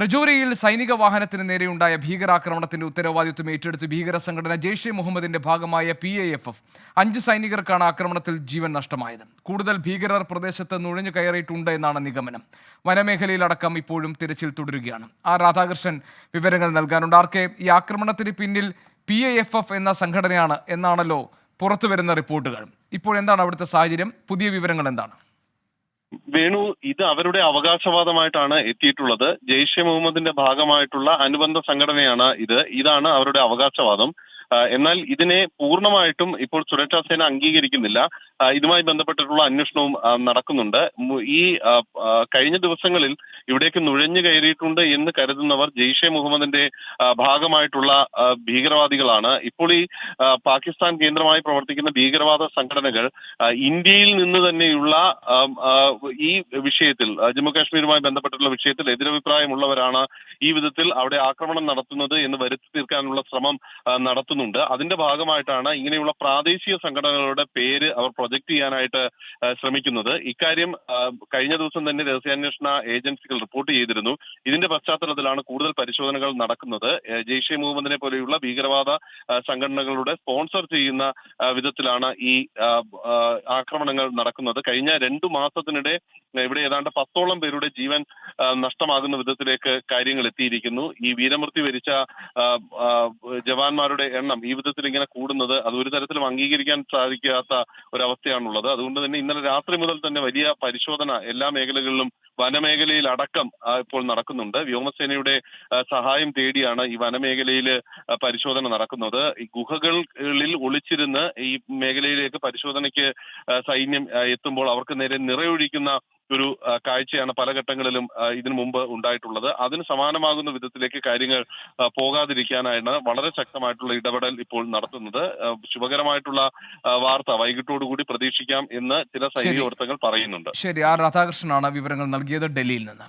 രജോരിയിൽ സൈനിക വാഹനത്തിന് നേരെയുണ്ടായ ഭീകരാക്രമണത്തിന്റെ ഉത്തരവാദിത്വം ഏറ്റെടുത്ത് ഭീകര സംഘടന ജെയ്ഷെ മുഹമ്മദിന്റെ ഭാഗമായ പി എ എഫ് എഫ്. അഞ്ച് സൈനികർക്കാണ് ആക്രമണത്തിൽ ജീവൻ നഷ്ടമായത്. കൂടുതൽ ഭീകരർ പ്രദേശത്ത് നുഴഞ്ഞു കയറിയിട്ടുണ്ട് എന്നാണ് നിഗമനം. വനമേഖലയിലടക്കം ഇപ്പോഴും തിരച്ചിൽ തുടരുകയാണ്. ആർ രാധാകൃഷ്ണൻ വിവരങ്ങൾ നൽകാനുണ്ട്. ആർക്കെ ഈ ആക്രമണത്തിന് പിന്നിൽ പി എ എഫ് എഫ് എന്ന സംഘടനയാണ് എന്നാണല്ലോ പുറത്തുവരുന്ന റിപ്പോർട്ടുകൾ. ഇപ്പോൾ എന്താണ് അവിടുത്തെ സാഹചര്യം? പുതിയ വിവരങ്ങൾ എന്താണ്? വേണു ഇത് അവരുടെ അവകാശവാദമായിട്ടാണ് എത്തിയിട്ടുള്ളത്. ജെയ്ഷെ മുഹമ്മദിന്റെ ഭാഗമായിട്ടുള്ള അനുബന്ധ സംഘടനയാണ് ഇത്. ഇതാണ് അവരുടെ അവകാശവാദം. എന്നാൽ ഇതിനെ പൂർണമായിട്ടും ഇപ്പോൾ സുരക്ഷാ സേന അംഗീകരിക്കുന്നില്ല. ഇതുമായി ബന്ധപ്പെട്ടിട്ടുള്ള അന്വേഷണവും നടക്കുന്നുണ്ട്. ഈ കഴിഞ്ഞ ദിവസങ്ങളിൽ ഇവിടേക്ക് നുഴഞ്ഞു കയറിയിട്ടുണ്ട് എന്ന് കരുതുന്നവർ ജെയ്ഷെ മുഹമ്മദിന്റെ ഭാഗമായിട്ടുള്ള ഭീകരവാദികളാണ്. ഇപ്പോൾ ഈ പാകിസ്ഥാൻ കേന്ദ്രമായി പ്രവർത്തിക്കുന്ന ഭീകരവാദ സംഘടനകൾ ഇന്ത്യയിൽ നിന്ന് തന്നെയുള്ള ഈ വിഷയത്തിൽ ജമ്മു കാശ്മീരുമായി ബന്ധപ്പെട്ടുള്ള വിഷയത്തിൽ എതിരഭിപ്രായമുള്ളവരാണ് ഈ വിധത്തിൽ അവിടെ ആക്രമണം നടത്തുന്നത് എന്ന് വരുത്തി തീർക്കാനുള്ള ശ്രമം ആ, നടത്തുന്നുണ്ട് അതിന്റെ ഭാഗമായിട്ടാണ് ഇങ്ങനെയുള്ള പ്രാദേശിക സംഘടനകളുടെ പേര് അവർ പ്രൊജക്ട് ചെയ്യാനായിട്ട് ശ്രമിക്കുന്നത്. ഇക്കാര്യം കഴിഞ്ഞ ദിവസം തന്നെ രഹസ്യാന്വേഷണ ഏജൻസികൾ റിപ്പോർട്ട് ചെയ്തിരുന്നു. ഇതിന്റെ പശ്ചാത്തലത്തിലാണ് കൂടുതൽ പരിശോധനകൾ നടക്കുന്നത്. ജെയ്ഷെ മുഹമ്മദിനെ പോലെയുള്ള ഭീകരവാദ സംഘടനകളുടെ സ്പോൺസർ ചെയ്യുന്ന വിധത്തിലാണ് ഈ ആക്രമണങ്ങൾ നടക്കുന്നത്. കഴിഞ്ഞ രണ്ടു മാസത്തിനിടെ ഇവിടെ ഏതാണ്ട് പത്തോളം പേരുടെ ജീവൻ നഷ്ടമാകുന്ന വിധത്തിലേക്ക് കാര്യങ്ങൾ എത്തിയിരിക്കുന്നു. ഈ വീരമൃത്യു വരിച്ച ജവാന്മാരുടെ എണ്ണം ഈ ജീവിതത്തിൽ ഇങ്ങനെ കൂടുന്നത് അത് ഒരു തരത്തിലും അംഗീകരിക്കാൻ സാധിക്കാത്ത ഒരവസ്ഥയാണുള്ളത്. അതുകൊണ്ട് തന്നെ ഇന്നലെ രാത്രി മുതൽ തന്നെ വലിയ പരിശോധന എല്ലാ മേഖലകളിലും വനമേഖലയിൽ അടക്കം ഇപ്പോൾ നടക്കുന്നുണ്ട്. വ്യോമസേനയുടെ സഹായം തേടിയാണ് ഈ വനമേഖലയിൽ പരിശോധന നടക്കുന്നത്. ഈ ഗുഹകളിൽ ഒളിച്ചിരുന്ന് ഈ മേഖലയിലേക്ക് പരിശോധനയ്ക്ക് സൈന്യം എത്തുമ്പോൾ അവർക്ക് നേരെ നിറയൊഴിക്കുന്ന ഒരു കാഴ്ചയാണ് പല ഘട്ടങ്ങളിലും ഇതിനു മുമ്പ് ഉണ്ടായിട്ടുള്ളത്. അതിന് സമാനമാകുന്ന വിധത്തിലേക്ക് കാര്യങ്ങൾ പോകാതിരിക്കാനായിട്ട് പോകാതിരിക്കാനാണ് വളരെ ശക്തമായിട്ടുള്ള ഇടപെടൽ ഇപ്പോൾ നടത്തുന്നത്. ശുഭകരമായിട്ടുള്ള വാർത്ത വാർത്ത വൈകിട്ടോടുകൂടി പ്രതീക്ഷിക്കാം എന്ന് ചില സൈനിക വൃത്തങ്ങൾ പറയുന്നുണ്ട്. ശരി. ആർ രാധാകൃഷ്ണനാണ് വിവരങ്ങൾ നൽകിയത് ഡൽഹിയിൽ നിന്ന്.